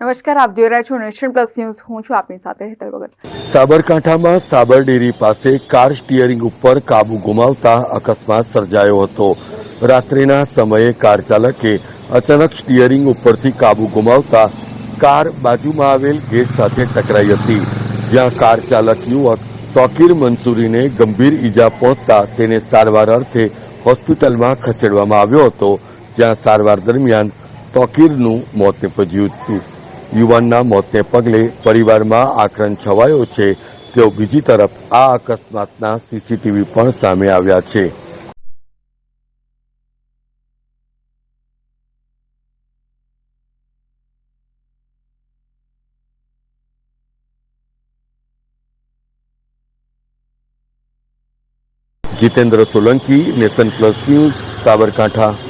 નમસ્કાર, આપ જોઈ રહ્યા છો નેશન પ્લસ ન્યૂઝ. હું છું આપની સાથે હેતલ ભગત. સાબરકાંઠામાં સાબરડેરી પાસે કાર સ્ટીયરિંગ ઉપર કાબુ ગુમાવતા અકસ્માત સર્જાયો હતો. રાત્રિના સમયે કાર ચાલકે અચાનક સ્ટીયરિંગ ઉપરથી કાબુ ગુમાવતા કાર બાજુમાં આવેલ ગેટ સાથે ટકરાઈ હતી. જ્યાં કાર ચાલક યુવક તોકીર મંસૂરીને ગંભીર ઈજા પહોંચતા તેને સારવાર અર્થે હોસ્પિટલમાં ખસેડવામાં આવ્યો હતો. જ્યાં સારવાર દરમિયાન તોકીરનું મોત નિપજ્યું હતું. યુવાનના મોતને પગલે પરિવારમાં આક્રંદ છવાયો છે. તેઓ બીજી તરફ આ અકસ્માતના સીસીટીવી પણ સામે આવ્યા છે. Jitendra Solanki, Nation Plus News, Sabarkantha.